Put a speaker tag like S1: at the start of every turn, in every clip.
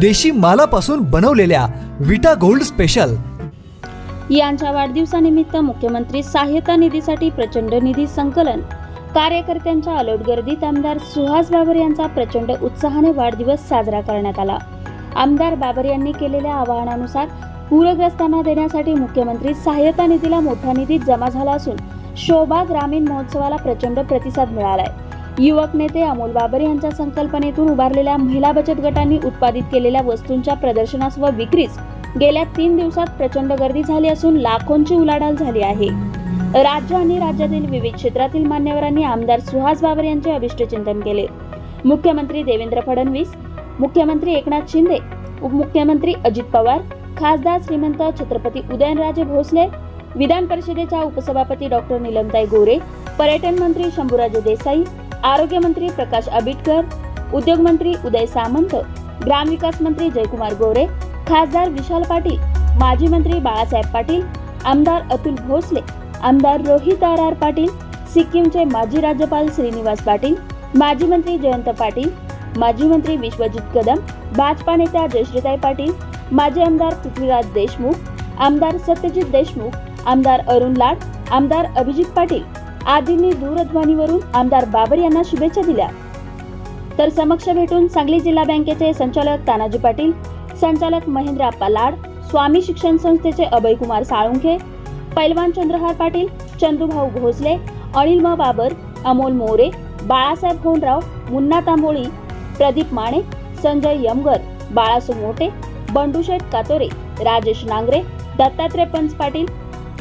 S1: देशी मालापासून बनवलेल्या विटा गोल्ड स्पेशल.
S2: यांच्या वाढदिवसानिमित्त मुख्यमंत्री सहाय्यता निधीसाठी प्रचंड निधी संकलन. कार्यकर्त्यांच्या अलोट गर्दीत आमदार सुहास बाबर यांचा प्रचंड उत्साहाने वाढदिवस साजरा करण्यात आला. आमदार बाबर यांनी केलेल्या आवाहनानुसार पूरग्रस्तांना देण्यासाठी मुख्यमंत्री सहाय्यता निधीला मोठा निधी जमा झाला असून शोभा ग्रामीण महोत्सवाला प्रचंड प्रतिसाद मिळालाय. युवक नेते अमोल बाबर यांच्या संकल्पनेतून उभारलेल्या महिला बचत गटांनी उत्पादित केलेल्या वस्तूंच्या प्रदर्शनास व विक्रीस गेल्या तीन दिवसात प्रचंड गर्दी झाली असून लाखोंची उलाढाल झाली आहे. राज्य आणि राज्यातील विविध क्षेत्रातील मान्यवरांनी आमदार सुहास बाबर यांचे अभिष्टचिंतन केले. मुख्यमंत्री देवेंद्र फडणवीस मुख्यमंत्री एकनाथ शिंदे उपमुख्यमंत्री अजित पवार खासदार श्रीमंत छत्रपती उदयनराजे भोसले विधान परिषदेच्या उपसभापती डॉक्टर निलमताई गोरे पर्यटन मंत्री शंभूराजे देसाई आरोग्यमंत्री प्रकाश आबिटकर उद्योगमंत्री उदय सामंत ग्रामविकास मंत्री जयकुमार गोरे खासदार विशाल पाटील माजी मंत्री बाळासाहेब पाटील आमदार अतुल भोसले आमदार रोहित आर आर पाटील सिक्कीमचे माजी राज्यपाल श्रीनिवास पाटील माजी मंत्री जयंत पाटील माजी मंत्री विश्वजित कदम भाजपा नेत्या जयश्रीताई पाटील माजी आमदार पृथ्वीराज देशमुख आमदार सत्यजित देशमुख आमदार अरुण लाड आमदार अभिजित पाटील आदींनी दूरध्वनीवरून आमदार बाबर यांना शुभेच्छा दिल्या. तर समक्ष भेटून सांगली जिल्हा बँकेचे संचालक तानाजी पाटील संचालक महेंद्र पलाड स्वामी शिक्षण संस्थेचे अभयकुमार साळुंखे पैलवान चंद्रहार पाटील चंदूभाऊ भोसले अनिल म बाबर अमोल मोरे बाळासाहेब होनराव मुन्ना तांबोळी प्रदीप माणे संजय यमगर बाळासो मोटे बंडूशेठ कातोरे राजेश नांगरे दत्तात्रय पंच पाटील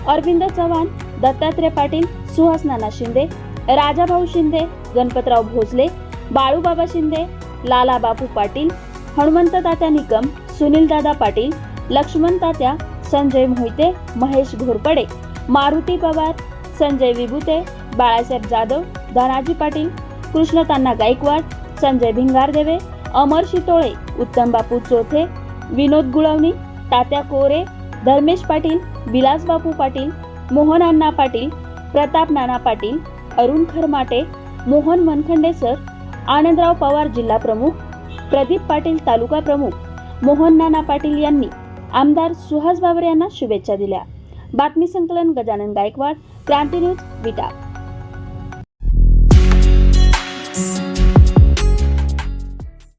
S2: अरविंद चव्हाण दत्तात्रय पाटील सुहास नाना शिंदे राजाभाऊ शिंदे गणपतराव भोसले बाळूबाबा शिंदे लाला बापू पाटील हनुमंत तात्या निकम सुनील दादा पाटील लक्ष्मण तात्या संजय मोहिते महेश घोरपडे मारुती पवार संजय विभूते बाळासाहेब जाधव धनाजी पाटील कृष्णतान्ना गायकवाड संजय भिंगारदेवे अमर शितोळे उत्तम बापू चोथे विनोद गुळवणी तात्या कोरे धर्मेश पाटील विलास बापू पाटील मोहन अण्णा पाटील प्रताप नाना पाटील अरुण खरमाटे मोहन मनखंडे सर आनंदराव पवार जिल्हा प्रमुख प्रदीप पाटील तालुका प्रमुख मोहन नाना पाटील यांनी आमदार सुहास बाबर यांना शुभेच्छा दिल्या. बातमी संकलन गजानन गायकवाड क्रांती न्यूज विटा.